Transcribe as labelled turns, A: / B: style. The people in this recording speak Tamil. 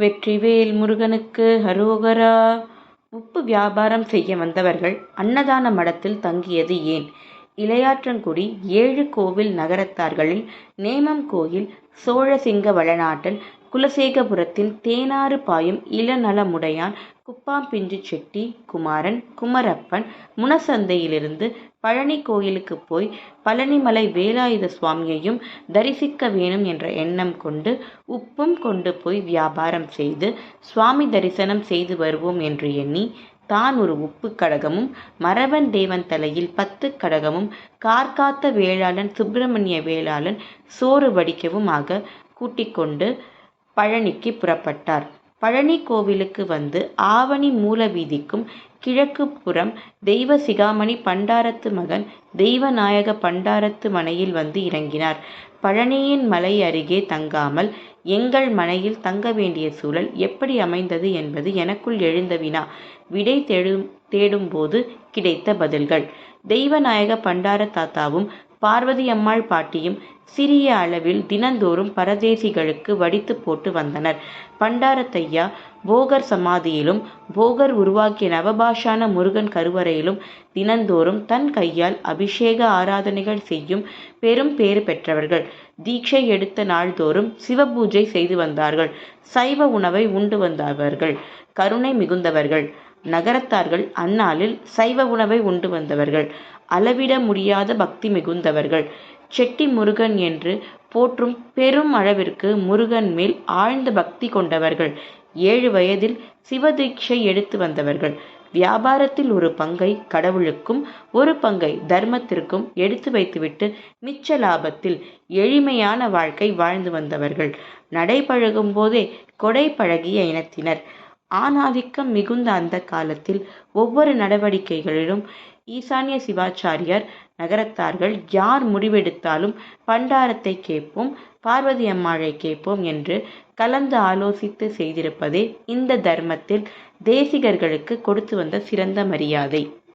A: வெற்றிவேல் முருகனுக்கு ஹரோகரா. உப்பு வியாபாரம் செய்ய வந்தவர்கள் அன்னதான மடத்தில் தங்கியது ஏன்? இளையாற்றங்குடி ஏழு கோவில் நகரத்தார்களில் நேமம் கோயில் சோழசிங்க வளநாட்டன் குலசேகபுரத்தின் தேனாறு பாயும் இளநலமுடையான் குப்பாம்பிஞ்சு செட்டி குமாரன் குமரப்பன் முனசந்தையிலிருந்து பழனி கோயிலுக்கு போய் பழனிமலை வேலாயுத சுவாமியையும் தரிசிக்க வேணும் என்ற எண்ணம் கொண்டு உப்பும் கொண்டு போய் வியாபாரம் செய்து சுவாமி தரிசனம் செய்து வருவோம் என்று எண்ணி தான் ஒரு உப்பு கடகமும் மரபன் தேவன் தலையில் பத்து கடகமும் கார்காத்த வேளாளன் சுப்பிரமணிய வேளாளன் சோறு வடிக்கவும் ஆக கூட்டிக் கொண்டு பழனிக்கு புறப்பட்டார். பழனி கோவிலுக்கு வந்து ஆவணி மூல வீதிக்கும் கிழக்கு புறம் தெய்வ சிகாமணி பண்டாரத்து மகன் தெய்வநாயக பண்டாரத்து மனையில் வந்து இறங்கினார். பழனியின் மலை அருகே தங்காமல் எங்கள் மனையில் தங்க வேண்டிய சூழல் எப்படி அமைந்தது என்பது எனக்குள் எழுந்த வினா. விடை தேடும் தேடும்போது கிடைத்த பதில்கள். தெய்வநாயக பண்டார தாத்தாவும் பார்வதி அம்மாள் பாட்டியும் சிறிய அளவில் தினந்தோறும் பரதேசிகளுக்கு வடித்து போட்டு வந்தனர். பண்டாரத்தையா போகர் சமாதியிலும் போகர் உருவாக்கிய நவபாஷான முருகன் கருவறையிலும் தினந்தோறும் தன் கையால் அபிஷேக ஆராதனைகள் செய்யும் பெரும் பேறு பெற்றவர்கள். தீட்சை எடுத்த நாள்தோறும் சிவபூஜை செய்து வந்தார்கள். சைவ உணவை உண்டு வந்தவர்கள். கருணை மிகுந்தவர்கள். நகரத்தார்கள் அந்நாளில் சைவ உணவை உண்டு வந்தவர்கள். அளவிட முடியாத பக்தி மிகுந்தவர்கள். செட்டி முருகன் என்று போற்றும் பெரும் அளவிற்கு முருகன் மேல் ஆழ்ந்த பக்தி கொண்டவர்கள். ஏழு வயதில் சிவதீட்சை எடுத்து வந்தவர்கள். வியாபாரத்தில் ஒரு பங்கை கடவுளுக்கும் ஒரு பங்கை தர்மத்திற்கும் எடுத்து வைத்துவிட்டு மிச்ச லாபத்தில் எளிமையான வாழ்க்கை வாழ்ந்து வந்தவர்கள். நடைபழகும் போதே கொடை பழகிய இனத்தினர். ஆணாதிக்கம் மிகுந்த அந்த காலத்தில் ஒவ்வொரு நடவடிக்கைகளிலும் ஈசானிய சிவாச்சாரியார் நகரத்தார்கள் யார் முடிவெடுத்தாலும் பண்டாரத்தை கேட்போம் பார்வதி அம்மாளை கேட்போம் என்று கலந்து ஆலோசித்து செய்திருப்பதே இந்த தர்மத்தில் தேசிகர்களுக்கு கொடுத்து வந்த சிறந்த மரியாதை.